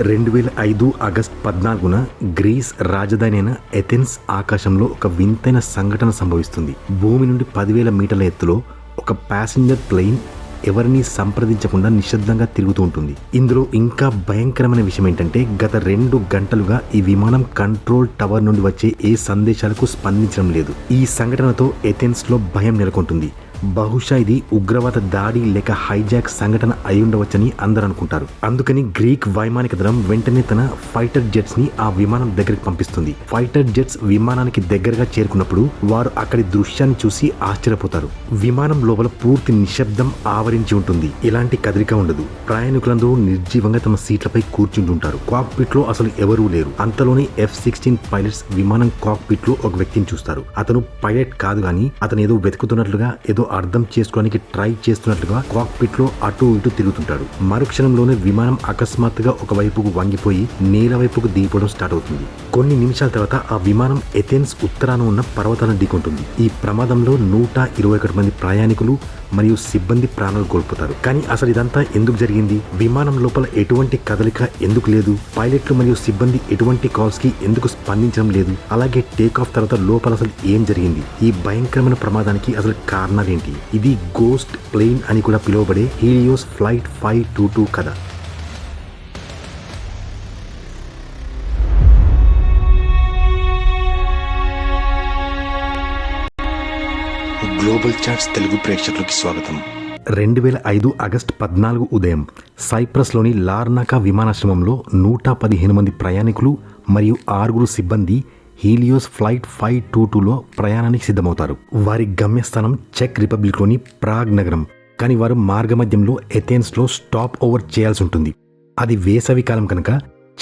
రెండు వేల ఐదు ఆగస్ట్ పద్నాలుగున గ్రీస్ రాజధాని అయిన ఎథెన్స్ ఆకాశంలో ఒక వింతైన సంఘటన సంభవిస్తుంది. భూమి నుండి పదివేల మీటర్ల ఎత్తులో ఒక ప్యాసింజర్ ప్లేన్ ఎవరిని సంప్రదించకుండా నిశ్శబ్దంగా తిరుగుతూ ఉంటుంది. ఇందులో ఇంకా భయంకరమైన విషయం ఏంటంటే గత రెండు గంటలుగా ఈ విమానం కంట్రోల్ టవర్ నుండి వచ్చే ఏ సందేశాలకు స్పందించడం లేదు. ఈ సంఘటనతో ఎథెన్స్లో భయం నెలకొంటుంది. బహుశా ఇది ఉగ్రవాద దాడి లేక హైజాక్ సంఘటన అయి ఉండవచ్చని అందరూ అనుకుంటారు అందుకని గ్రీక్ వైమానిక దళం వెంటనే తన ఫైటర్ జెట్స్ని ఆ విమానం దగ్గరికి పంపిస్తుంది. ఫైటర్ జెట్స్ విమానానికి దగ్గరగా చేరుకున్నప్పుడు వారు అక్కడి దృశ్యాన్ని చూసి ఆశ్చర్యపోతారు. విమానం లోపల పూర్తి నిశ్శబ్దం ఆవరించి ఉంటుంది. ఎలాంటి కదలిక ఉండదు. ప్రయాణికులందరూ నిర్జీవంగా తమ సీట్లపై కూర్చుంటుంటారు. కాక్పిట్లో అసలు ఎవరూ లేరు. అంతలోనే ఎఫ్ సిక్స్టీన్ పైలట్స్ విమానం కాక్పిట్లో ఒక వ్యక్తిని చూస్తారు. అతను పైలట్ కాదు కానీ అతను ఏదో వెతుకుతున్నట్లుగా ఏదో అర్థం చేసుకోవడానికి ట్రై చేస్తున్నట్లుగా కాక్పిట్లో అటు ఇటు తిరుగుతుంటాడు. మరుక్షణంలోనే విమానం అకస్మాత్తుగా ఒక వైపుకు వంగిపోయి నేల వైపుకు దిగిపోవడం స్టార్ట్ అవుతుంది. కొన్ని నిమిషాల తర్వాత ఆ విమానం ఎథెన్స్ ఉత్తరాన ఉన్న పర్వతాలను ఢీకొంటుంది. ఈ ప్రమాదంలో నూట ఇరవై ఒకటి మంది ప్రయాణికులు మరియు సిబ్బంది ప్రాణాలు కోల్పోతారు. కానీ అసలు ఇదంతా ఎందుకు జరిగింది? విమానం లోపల ఎటువంటి కదలిక ఎందుకు లేదు? పైలట్లు మరియు సిబ్బంది ఎటువంటి కాల్స్కి ఎందుకు స్పందించడం లేదు? అలాగే టేక్ ఆఫ్ తర్వాత లోపల అసలు ఏం జరిగింది? ఈ భయంకరమైన ప్రమాదానికి అసలు కారణాలేంటి? ఇది గోస్ట్ ప్లేన్ అని కూడా పిలువబడే Helios flight five two two కథ. గ్లోబల్ చాట్స్ తెలుగు ప్రేక్షకులకి స్వాగతం. రెండు వేల ఐదు ఆగస్ట్ పద్నాలుగు ఉదయం సైప్రస్లోని లార్నాకా విమానాశ్రమంలో నూట పదిహేను మంది ప్రయాణికులు మరియు ఆరుగురు సిబ్బంది హీలియోస్ ఫ్లైట్ ఫైవ్ టూ టూలో ప్రయాణానికి సిద్ధమవుతారు. వారి గమ్యస్థానం చెక్ రిపబ్లిక్లోని ప్రాగ్ నగరం. కానీ వారు మార్గమధ్యంలో ఎథెన్స్లో స్టాప్ ఓవర్ చేయాల్సి ఉంటుంది. అది వేసవి కాలం కనుక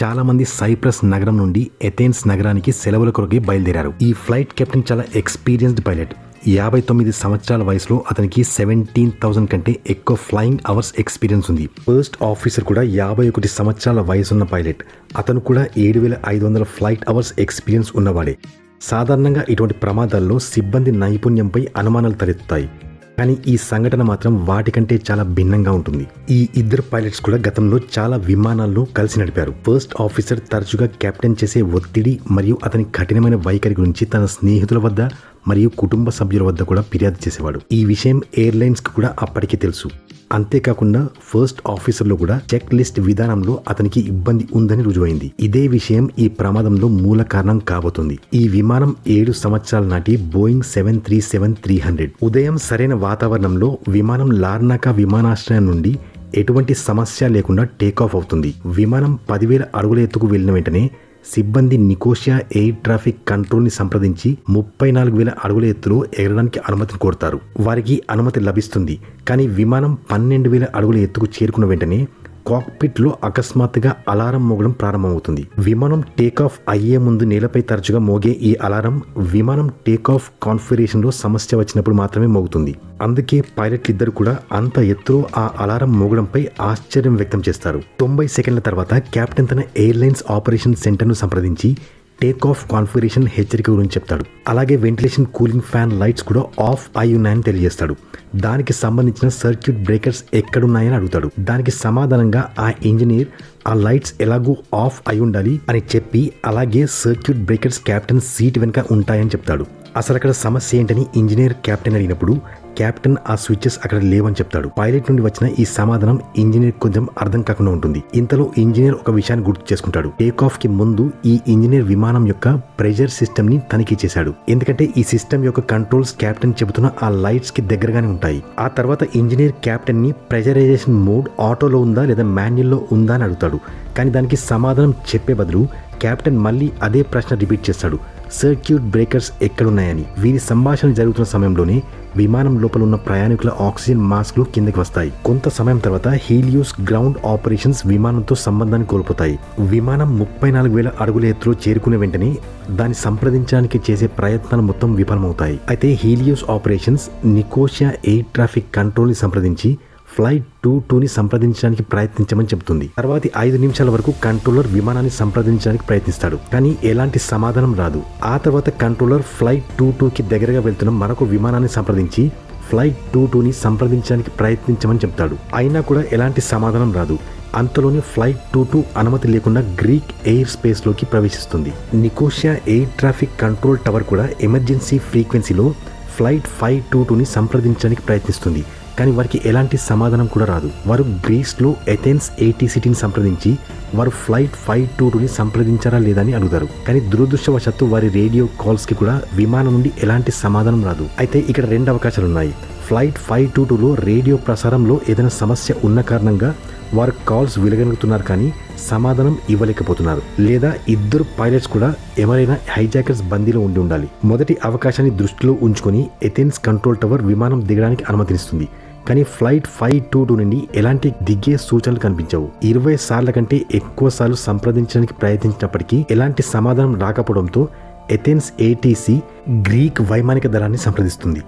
చాలామంది సైప్రస్ నగరం నుండి ఎథెన్స్ నగరానికి సెలవుల కొరకే బయలుదేరారు. ఈ ఫ్లైట్ కెప్టెన్ చాలా ఎక్స్పీరియన్స్డ్ పైలట్. యాభై తొమ్మిది సంవత్సరాల వయసులో అతనికి సెవెంటీన్ థౌసండ్ కంటే ఎక్కువ ఫ్లయింగ్ అవర్స్ ఎక్స్పీరియన్స్ ఉంది. ఫస్ట్ ఆఫీసర్ కూడా యాభై ఒకటి సంవత్సరాల వయసున్న పైలట్. అతను కూడా ఏడు వేల ఐదు వందల ఫ్లైట్ అవర్స్ ఎక్స్పీరియన్స్ ఉన్నవాడే. సాధారణంగా ఇటువంటి ప్రమాదాల్లో సిబ్బంది నైపుణ్యంపై అనుమానాలు తలెత్తుతాయి. కానీ ఈ సంఘటన మాత్రం వాటికంటే చాలా భిన్నంగా ఉంటుంది. ఈ ఇద్దరు పైలట్స్ కూడా గతంలో చాలా విమానాల్లో కలిసి నడిపారు. ఫస్ట్ ఆఫీసర్ తరచుగా కెప్టెన్ చేసే ఒత్తిడి మరియు అతని కఠినమైన వైఖరి గురించి తన స్నేహితుల వద్ద మరియు కుటుంబ సభ్యుల వద్ద కూడా ఫిర్యాదు చేసేవాడు. ఈ విషయం ఎయిర్లైన్స్కి కూడా అప్పటికే తెలుసు. అంతేకాకుండా ఫస్ట్ ఆఫీసర్లో కూడా చెక్ లిస్ట్ విధానంలో అతనికి ఇబ్బంది ఉందని రుజువైంది. ఇదే విషయం ఈ ప్రమాదంలో మూల కారణం కాబోతుంది. ఈ విమానం ఏడు సంవత్సరాల నాటి Boeing seven three seven three hundred. ఉదయం సరైన వాతావరణంలో విమానం లార్నాకా విమానాశ్రయం నుండి ఎటువంటి సమస్య లేకుండా టేకాఫ్ అవుతుంది. విమానం పదివేల అడుగుల ఎత్తుకు వెళ్ళిన వెంటనే సిబ్బంది నికోషియా ఎయిర్ ట్రాఫిక్ కంట్రోల్ని సంప్రదించి ముప్పై నాలుగు వేల అడుగుల ఎత్తులో ఎగరడానికి అనుమతిని కోరుతారు. వారికి అనుమతి లభిస్తుంది. కానీ విమానం పన్నెండు వేల అడుగుల ఎత్తుకు చేరుకున్న వెంటనే కాక్పిట్లో అకస్మాత్తుగా అలారం మోగడం ప్రారంభమవుతుంది. విమానం టేకాఫ్ అయ్యే ముందు నేలపై తరచుగా మోగే ఈ అలారం విమానం టేకాఫ్ కాన్ఫిగరేషన్లో సమస్య వచ్చినప్పుడు మాత్రమే మోగుతుంది. అందుకే పైలట్లు ఇద్దరు కూడా అంత ఎత్తులో ఆ అలారం మోగడంపై ఆశ్చర్యం వ్యక్తం చేస్తారు. తొంభై సెకండ్ల తర్వాత కెప్టెన్ తన ఎయిర్లైన్స్ ఆపరేషన్ సెంటర్ను సంప్రదించి టేక్ ఆఫ్ కాన్ఫిగరేషన్ హెచ్చరిక గురించి చెప్తాడు. అలాగే వెంటిలేషన్ కూలింగ్ ఫ్యాన్ లైట్స్ కూడా ఆఫ్ అయి ఉన్నాయని తెలియజేస్తాడు. దానికి సంబంధించిన సర్క్యూట్ బ్రేకర్స్ ఎక్కడున్నాయని అడుగుతాడు. దానికి సమాధానంగా ఆ ఇంజనీర్ ఆ లైట్స్ ఎలాగూ ఆఫ్ అయి ఉండాలి అని చెప్పి అలాగే సర్క్యూట్ బ్రేకర్స్ క్యాప్టెన్ సీట్ వెనుక ఉంటాయని చెప్తాడు. అసలు అక్కడ సమస్య ఏంటని ఇంజనీర్ కెప్టెన్ అడిగినప్పుడు కెప్టెన్ ఆ స్విచెస్ అక్కడ లేవని చెప్తాడు. పైలట్ నుండి వచ్చిన ఈ సమాధానం ఇంజనీర్ కొంచెం అర్థం కాకుండా ఉంటుంది. ఇంతలో ఇంజనీర్ ఒక విషయాన్ని గుర్తు చేసుకుంటాడు. టేక్ ఆఫ్కి ముందు ఈ ఇంజనీర్ విమానం యొక్క ప్రెజర్ సిస్టమ్ని తనిఖీ చేశాడు. ఎందుకంటే ఈ సిస్టమ్ యొక్క కంట్రోల్స్ కెప్టెన్ చెబుతున్న ఆ లైట్స్కి దగ్గరగానే ఉంటాయి. ఆ తర్వాత ఇంజనీర్ కెప్టెన్ని ప్రెజరైజేషన్ మోడ్ ఆటోలో ఉందా లేదా మాన్యుల్లో ఉందా అని అడుగుతాడు. కానీ దానికి సమాధానం చెప్పే బదులు కెప్టెన్ మళ్ళీ అదే ప్రశ్న రిపీట్ చేస్తాడు. సర్క్యూట్ బ్రేకర్స్ ఎక్కడున్నాయని వీరి సంభాషణ జరుగుతున్న సమయంలోనే విమానం లోపల ఉన్న ప్రయాణికుల ఆక్సిజన్ మాస్క్లు కిందకి వస్తాయి. కొంత సమయం తర్వాత హీలియోస్ గ్రౌండ్ ఆపరేషన్స్ విమానంతో సంబంధాన్ని కోల్పోతాయి. విమానం ముప్పై నాలుగు వేల అడుగుల ఎత్తులో చేరుకునే వెంటనే దాన్ని సంప్రదించడానికి చేసే ప్రయత్నాలు మొత్తం విఫలమవుతాయి. అయితే Helios operations Nicosia air traffic కంట్రోల్ని సంప్రదించి ఫ్లైట్ టూ టూని సంప్రదించడానికి ప్రయత్నించమని చెబుతుంది. తర్వాతి ఐదు నిమిషాల వరకు కంట్రోలర్ విమానాన్ని సంప్రదించడానికి ప్రయత్నిస్తాడు. కానీ ఎలాంటి సమాధానం రాదు. ఆ తర్వాత కంట్రోలర్ ఫ్లైట్ టూ టూకి దగ్గరగా వెళ్తున్న మరొక విమానాన్ని సంప్రదించి ఫ్లైట్ టూ టూని సంప్రదించడానికి ప్రయత్నించమని చెప్తాడు అయినా కూడా ఎలాంటి సమాధానం రాదు. అంతలోనే ఫ్లైట్ టూ టూ అనుమతి లేకుండా గ్రీక్ ఎయిర్ స్పేస్లోకి ప్రవేశిస్తుంది. Nicosia air traffic control tower కూడా ఎమర్జెన్సీ ఫ్రీక్వెన్సీలో ఫ్లైట్ ఫైవ్ టూ టూని సంప్రదించడానికి ప్రయత్నిస్తుంది. కానీ వారికి ఎలాంటి సమాధానం కూడా రాదు. వారు గ్రీస్లో ఎథెన్స్ ఏటీసీటీని సంప్రదించి వారు ఫ్లైట్ ఫైవ్ టూ టూని సంప్రదించారా లేదా అని అడుగుతారు. కానీ దురదృష్టవశాత్తు వారి రేడియో కాల్స్కి కూడా విమానం నుండి ఎలాంటి సమాధానం రాదు. అయితే ఇక్కడ రెండు అవకాశాలు ఉన్నాయి ఫ్లైట్ ఫైవ్ టూ టూలో రేడియో ప్రసారంలో ఏదైనా సమస్య ఉన్న కారణంగా వారు కాల్స్ వెలగలుగుతున్నారు కానీ సమాధానం ఇవ్వలేకపోతున్నారు. లేదా ఇద్దరు పైలట్స్ కూడా ఎవరైనా హైజాకర్స్ బందీలో ఉండి ఉండాలి. మొదటి అవకాశాన్ని దృష్టిలో ఉంచుకొని ఎథెన్స్ కంట్రోల్ టవర్ విమానం దిగడానికి అనుమతినిస్తుంది. కానీ ఫ్లైట్ ఫైవ్ టూ టూ నుండి ఎలాంటి దిగే సూచనలు కనిపించవు. ఇరవై సార్ల కంటే ఎక్కువ సార్లు సంప్రదించడానికి ప్రయత్నించినప్పటికీ ఎలాంటి సమాధానం రాకపోవడంతో ఎథెన్స్ ఏటీసీ గ్రీక్ వైమానిక దళాన్ని సంప్రదిస్తుంది.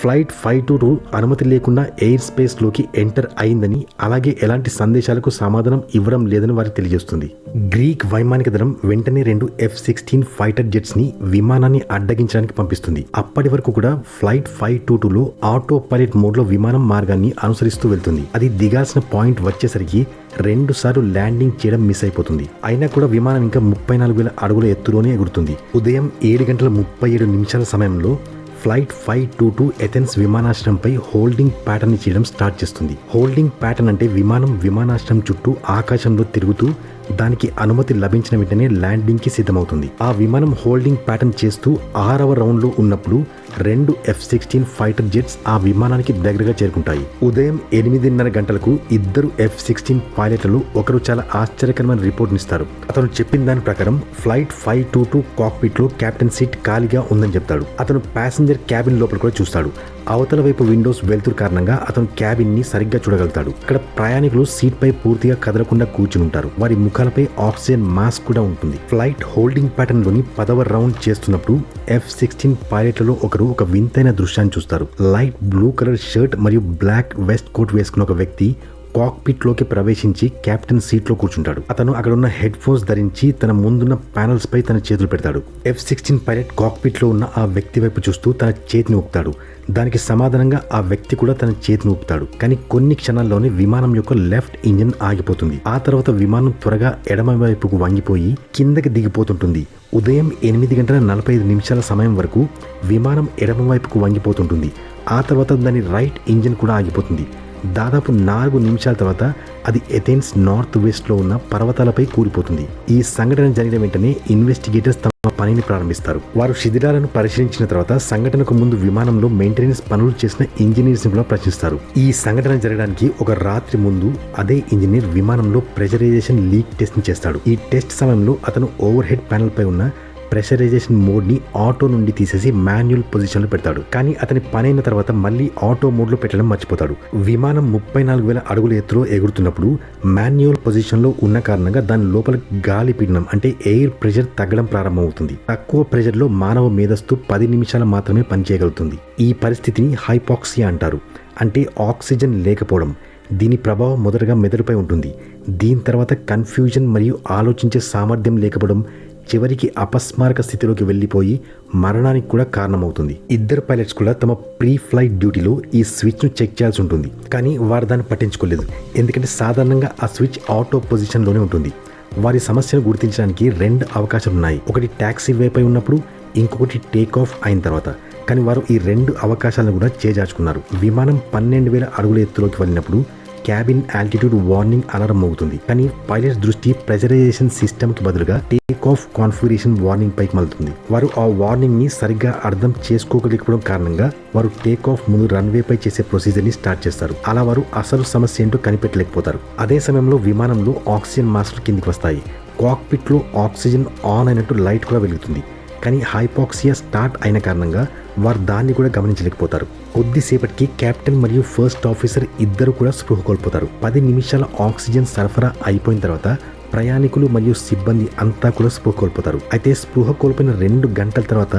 ఫ్లైట్ ఫైవ్ టూ టూ అనుమతి లేకుండా ఎయిర్ స్పేస్లోకి ఎంటర్ అయిందని అలాగే ఎలాంటి సందేశాలకు సమాధానం ఇవ్వడం లేదని వారికి తెలియజేస్తుంది. గ్రీక్ వైమానిక దళం వెంటనే రెండు ఎఫ్ సిక్స్టీన్ ఫైటర్ జెట్స్ని విమానాన్ని అడ్డగించడానికి పంపిస్తుంది. అప్పటి వరకు కూడా ఫ్లైట్ ఫైవ్ టూ టూలో ఆటో పైలట్ మోడ్లో విమానం మార్గాన్ని అనుసరిస్తూ వెళ్తుంది. అది దిగాల్సిన పాయింట్ వచ్చేసరికి రెండు సార్లు ల్యాండింగ్ చేయడం మిస్ అయిపోతుంది. అయినా కూడా విమానం ఇంకా ముప్పై నాలుగు వేల అడుగుల ఎత్తులోనే ఎగురుతుంది. ఉదయం ఏడు గంటల ముప్పై ఏడు నిమిషాల సమయంలో flight five two two Athens విమానాశ్రయంపై holding pattern చేయడం స్టార్ట్ చేస్తుంది. హోల్డింగ్ ప్యాటర్న్ అంటే విమానం విమానాశ్రయం చుట్టూ ఆకాశంలో తిరుగుతూ దానికి అనుమతి లభించిన వెంటనే ల్యాండింగ్కి సిద్ధమవుతుంది. ఆ విమానం హోల్డింగ్ ప్యాటర్న్ చేస్తూ ఆరవ రౌండ్లో ఉన్నప్పుడు రెండు ఎఫ్ సిక్స్టీన్ ఫైటర్ జెట్స్ ఆ విమానానికి దగ్గరగా చేరుకుంటాయి. ఉదయం ఎనిమిదిన్నర గంటలకు ఇద్దరు ఎఫ్ సిక్స్టీన్ పైలట్లు ఒకరు చాలా ఆశ్చర్యకరమైన రిపోర్ట్ని ఇస్తారు. అతను చెప్పిన దాని ప్రకారం ఫ్లైట్ ఫైవ్ టూ టూ కాక్పిట్లో కెప్టెన్ సీట్ ఖాళీగా ఉందని చెప్తాడు. అతను ప్యాసింజర్ క్యాబిన్ లోపల కూడా చూస్తాడు. అవతల వైపు విండోస్ వెలుతురు కారణంగా అతను క్యాబిన్ని సరిగ్గా చూడగలుగుతాడు. ఇక్కడ ప్రయాణికులు సీట్ పై పూర్తిగా కదలకుండా కూర్చుని ఉంటారు. వారి ముఖాలపై ఆక్సిజన్ మాస్క్ కూడా ఉంటుంది. ఫ్లైట్ హోల్డింగ్ ప్యాటర్న్లోని పదవ రౌండ్ చేస్తున్నప్పుడు ఎఫ్ సిక్స్టీన్ పైలట్లలో ఒకరు ఒక వింతైన దృశ్యాన్ని చూస్తారు. లైట్ బ్లూ కలర్ షర్ట్ మరియు బ్లాక్ వెస్ట్ కోట్ వేసుకున్న ఒక వ్యక్తి కాక్పిట్లోకి ప్రవేశించి కెప్టెన్ సీట్లో కూర్చుంటాడు. అతను అక్కడ ఉన్న హెడ్ ఫోన్స్ ధరించి తన ముందున్న ప్యానల్స్ పై తన చేతులు పెడతాడు. ఎఫ్ సిక్స్టీన్ పైలట్ కాక్పిట్లో ఉన్న ఆ వ్యక్తి వైపు చూస్తూ తన చేతిని ఊపుతాడు. దానికి సమాధానంగా ఆ వ్యక్తి కూడా తన చేతిని ఊపుతాడు. కానీ కొన్ని క్షణాల్లోనే విమానం యొక్క లెఫ్ట్ ఇంజిన్ ఆగిపోతుంది. ఆ తర్వాత విమానం త్వరగా ఎడమ వైపుకు వంగిపోయి కిందకి దిగిపోతుంటుంది. ఉదయం ఎనిమిది గంటల నలభై ఐదు నిమిషాల సమయం వరకు విమానం ఎడమ వైపుకు వంగిపోతుంటుంది. ఆ తర్వాత దాని రైట్ ఇంజిన్ కూడా ఆగిపోతుంది. దాదాపు నాలుగు నిమిషాల తర్వాత అది ఎథెన్స్ నార్త్ వెస్ట్లో ఉన్న పర్వతాలపై కూలిపోతుంది. ఈ సంఘటన జరిగిన వెంటనే ఇన్వెస్టిగేటర్స్ తమ పనిని ప్రారంభిస్తారు. వారు శిథిలాలను పరిశీలించిన తర్వాత సంఘటనకు ముందు విమానంలో మెయింటెనెన్స్ పనులు చేసిన ఇంజనీర్స్ కూడా ప్రశ్నిస్తారు. ఈ సంఘటన జరగడానికి ఒక రాత్రి ముందు అదే ఇంజనీర్ విమానంలో ప్రెజరైజేషన్ లీక్ టెస్ట్ చేస్తాడు. ఈ టెస్ట్ సమయంలో అతను ఓవర్ హెడ్ ప్యానల్ పై ఉన్న ప్రెషరైజేషన్ మోడ్ని ఆటో నుండి తీసేసి మాన్యువల్ పొజిషన్లో పెడతాడు. కానీ అతని పని అయిన తర్వాత మళ్ళీ ఆటో మోడ్లో పెట్టడం మర్చిపోతాడు. విమానం ముప్పై నాలుగు వేల అడుగుల ఎత్తులో ఎగురుతున్నప్పుడు మాన్యువల్ పొజిషన్లో ఉన్న కారణంగా దాని లోపల గాలి పీడనం అంటే ఎయిర్ ప్రెషర్ తగ్గడం ప్రారంభమవుతుంది. తక్కువ ప్రెషర్లో మానవ మేధస్సు పది నిమిషాలు మాత్రమే పనిచేయగలుగుతుంది. ఈ పరిస్థితిని హైపాక్సియా అంటారు. అంటే ఆక్సిజన్ లేకపోవడం. దీని ప్రభావం మొదటగా మెదడుపై ఉంటుంది. దీని తర్వాత కన్ఫ్యూజన్ మరియు ఆలోచించే సామర్థ్యం లేకపోవడం చివరికి అపస్మారక స్థితిలోకి వెళ్ళిపోయి మరణానికి కూడా కారణమవుతుంది. ఇద్దరు పైలట్స్ కూడా తమ ప్రీ ఫ్లైట్ డ్యూటీలో ఈ స్విచ్ను చెక్ చేయాల్సి ఉంటుంది. కానీ వారు దాన్ని పట్టించుకోలేదు. ఎందుకంటే సాధారణంగా ఆ స్విచ్ ఆటో పొజిషన్లోనే ఉంటుంది. వారి సమస్యను గుర్తించడానికి రెండు అవకాశాలు ఉన్నాయి. ఒకటి ట్యాక్సీ వేపై ఉన్నప్పుడు ఇంకొకటి టేక్ ఆఫ్ అయిన తర్వాత. కానీ వారు ఈ రెండు అవకాశాలను కూడా చేజార్చుకున్నారు. విమానం పన్నెండు వేల అడుగుల ఎత్తులోకి వెళ్ళినప్పుడు క్యాబిన్ ఆల్టిట్యూడ్ వార్నింగ్ అలారం మోగుతుంది. కానీ పైలట్ దృష్టి ప్రెజరైజేషన్ సిస్టమ్కి బదులుగా టేక్ ఆఫ్ కాన్ఫిగరేషన్ వార్నింగ్ పైకి మళ్తుంది వారు ఆ వార్నింగ్ని సరిగ్గా అర్థం చేసుకోగలిగిపోవడం కారణంగా వారు టేక్ ఆఫ్ ముందు రన్వే పై చేసే ప్రొసీజర్ని స్టార్ట్ చేస్తారు. అలా వారు అసలు సమస్య ఏంటో కనిపెట్టలేకపోతారు. అదే సమయంలో విమానంలో ఆక్సిజన్ మాస్కులు కిందికి వస్తాయి. కాక్పిట్లో ఆక్సిజన్ ఆన్ అయినట్టు లైట్ కూడా వెలుగుతుంది. కానీ హైపాక్సియా స్టార్ట్ అయిన కారణంగా వారు దాన్ని కూడా గమనించలేకపోతారు. కొద్దిసేపటికి కెప్టెన్ మరియు ఫస్ట్ ఆఫీసర్ ఇద్దరు కూడా స్పృహ కోల్పోతారు. పది నిమిషాల ఆక్సిజన్ సరఫరా అయిపోయిన తర్వాత ప్రయాణికులు మరియు సిబ్బంది అంతా కూడా స్పృహ కోల్పోతారు. అయితే స్పృహ కోల్పోయిన రెండు గంటల తర్వాత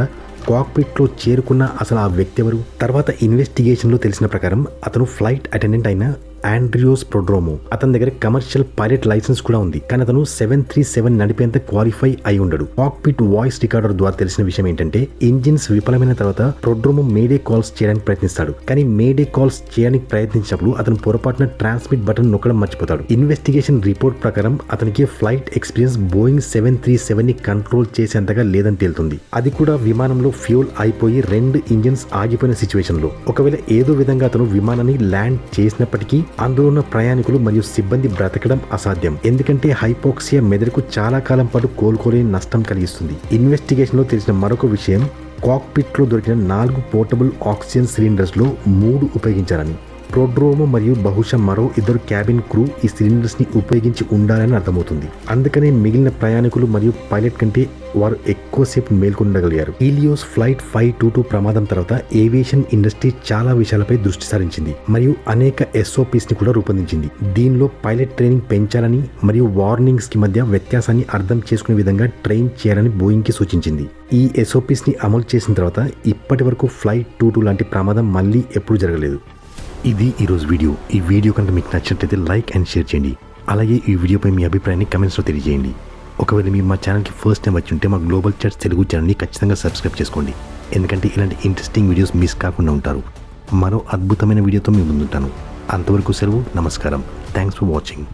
కాక్పిట్లో చేరుకున్న అసలు ఆ వ్యక్తి ఎవరు? తర్వాత ఇన్వెస్టిగేషన్లో తెలిసిన ప్రకారం అతను ఫ్లైట్ అటెండెంట్ అయిన ఆండ్రియోస్ ప్రొడ్రోమో అతని దగ్గర కమర్షియల్ పైలట్ లైసెన్స్ కూడా ఉంది. కానీ అతను సెవెన్ త్రీ సెవెన్ నడిపేంత క్వాలిఫై అయి ఉండడు. కాక్పిట్ వాయిస్ రికార్డర్ ద్వారా తెలిసిన విషయం ఏంటంటే ఇంజిన్స్ విఫలమైన తర్వాత ప్రొడ్రోమో మేడే కాల్స్ చేయడానికి ప్రయత్నిస్తాడు. కానీ మేడే కాల్స్ చేయడానికి ప్రయత్నించినప్పుడు అతను పొరపాటున ట్రాన్స్మిట్ బటన్ నొక్కడం మర్చిపోతాడు. ఇన్వెస్టిగేషన్ రిపోర్ట్ ప్రకారం అతనికి flight experience Boeing seven three సెవెన్ని control చేసేంతగా లేదని తేలుతుంది. అది కూడా విమానంలో ఫ్యూల్ అయిపోయి రెండు ఇంజిన్స్ ఆగిపోయిన సిచ్యువేషన్లో. ఒకవేళ ఏదో విధంగా అతను విమానాన్ని ల్యాండ్ చేసినప్పటికీ అందులో ఉన్న ప్రయాణికులు మరియు సిబ్బంది బ్రతకడం అసాధ్యం. ఎందుకంటే హైపోక్సియా మెదడుకు చాలా కాలం పాటు కోలుకోలేని నష్టం కలిగిస్తుంది. ఇన్వెస్టిగేషన్లో తెలిసిన మరొక విషయం కాక్పిట్లో దొరికిన నాలుగు పోర్టబుల్ ఆక్సిజన్ సిలిండర్స్లో మూడు ఉపయోగించారని ప్రోడ్రోమో మరియు బహుశా మరో ఇద్దరు క్యాబిన్ క్రూ ఈ సిలిండర్స్ని ఉపయోగించి ఉండాలని అర్థమవుతుంది. అందుకనే మిగిలిన ప్రయాణికులు మరియు పైలట్ కంటే వారు ఎక్కువసేపు మేల్కొండగలిగారు Helios flight five two two ప్రమాదం తర్వాత ఏవియేషన్ ఇండస్ట్రీ చాలా విషయాలపై దృష్టి సారించింది మరియు అనేక ఎస్ఓపిస్ని కూడా రూపొందించింది. దీనిలో పైలట్ ట్రైనింగ్ పెంచాలని మరియు వార్నింగ్స్కి మధ్య వ్యత్యాసాన్ని అర్థం చేసుకునే విధంగా ట్రైన్ చేయాలని బోయింగ్కి సూచించింది. ఈ ఎస్ఓపిస్ని అమలు చేసిన తర్వాత ఇప్పటి వరకు ఫ్లైట్ టూ టూ లాంటి ప్రమాదం మళ్ళీ ఎప్పుడు జరగలేదు. ఇది ఈరోజు వీడియో. ఈ వీడియో కనుక మీకు నచ్చినట్లయితే లైక్ అండ్ షేర్ చేయండి. అలాగే ఈ వీడియోపై మీ అభిప్రాయాన్ని కమెంట్స్లో తెలియజేయండి. ఒకవేళ మీరు మా ఛానల్కి ఫస్ట్ టైం వచ్చి ఉంటే మా గ్లోబల్ చర్చ్ తెలుగు ఛానల్ని ఖచ్చితంగా సబ్స్క్రైబ్ చేసుకోండి. ఎందుకంటే ఇలాంటి ఇంట్రెస్టింగ్ వీడియోస్ మిస్ కాకుండా ఉంటారు. మరో అద్భుతమైన వీడియోతో మీ ముందుంటాను. అంతవరకు సెలవు నమస్కారం. Thanks for watching